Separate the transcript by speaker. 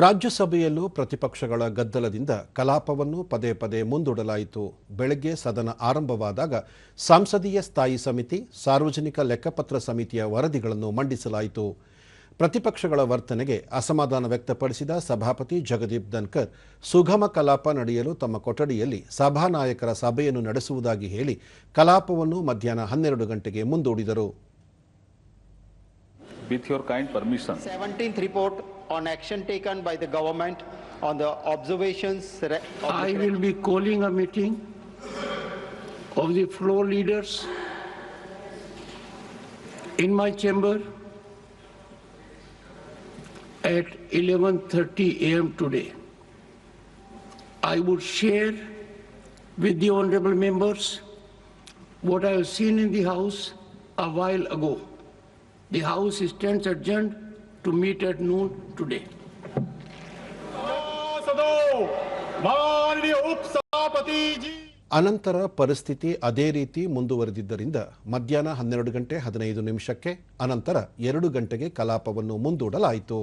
Speaker 1: ರಾಜ್ಯಸಭೆಯಲ್ಲೂ ಪ್ರತಿಪಕ್ಷಗಳ ಗದ್ದಲದಿಂದ ಕಲಾಪವನ್ನು ಪದೇ ಪದೇ ಮುಂದೂಡಲಾಯಿತು. ಬೆಳಗ್ಗೆ ಸದನ ಆರಂಭವಾದಾಗ ಸಂಸದೀಯ ಸ್ಥಾಯಿ ಸಮಿತಿ ಸಾರ್ವಜನಿಕ ಲೆಕ್ಕಪತ್ರ ಸಮಿತಿಯ ವರದಿಗಳನ್ನು ಮಂಡಿಸಲಾಯಿತು. ಪ್ರತಿಪಕ್ಷಗಳ ವರ್ತನೆಗೆ ಅಸಮಾಧಾನ ವ್ಯಕ್ತಪಡಿಸಿದ ಸಭಾಪತಿ ಜಗದೀಪ್ ಧನ್ಕರ್ ಸುಗಮ ಕಲಾಪ ನಡೆಯಲು ತಮ್ಮ ಕೊಠಡಿಯಲ್ಲಿ ಸಭಾನಾಯಕರ ಸಭೆಯನ್ನು ನಡೆಸುವುದಾಗಿ ಹೇಳಿ ಕಲಾಪವನ್ನು ಮಧ್ಯಾಹ್ನ ಹನ್ನೆರಡು ಗಂಟೆಗೆ ಮುಂದೂಡಿದರು.
Speaker 2: With your kind permission,
Speaker 3: 17th report on action taken by the government on the observations re- of the
Speaker 4: I will be calling a meeting of the floor leaders in my chamber at 11:30 a.m. today. I would share with the honorable members what I have seen in the House a while ago. The House stands adjourned to meet at noon today.
Speaker 1: ಅನಂತರ ಪರಿಸ್ಥಿತಿ ಅದೇ ರೀತಿ ಮುಂದುವರೆದಿದ್ದರಿಂದ ಮಧ್ಯಾಹ್ನ ಹನ್ನೆರಡು ಗಂಟೆ ಹದಿನೈದು ನಿಮಿಷಕ್ಕೆ ಅನಂತರ ಎರಡು ಗಂಟೆಗೆ ಕಲಾಪವನ್ನು ಮುಂದೂಡಲಾಯಿತು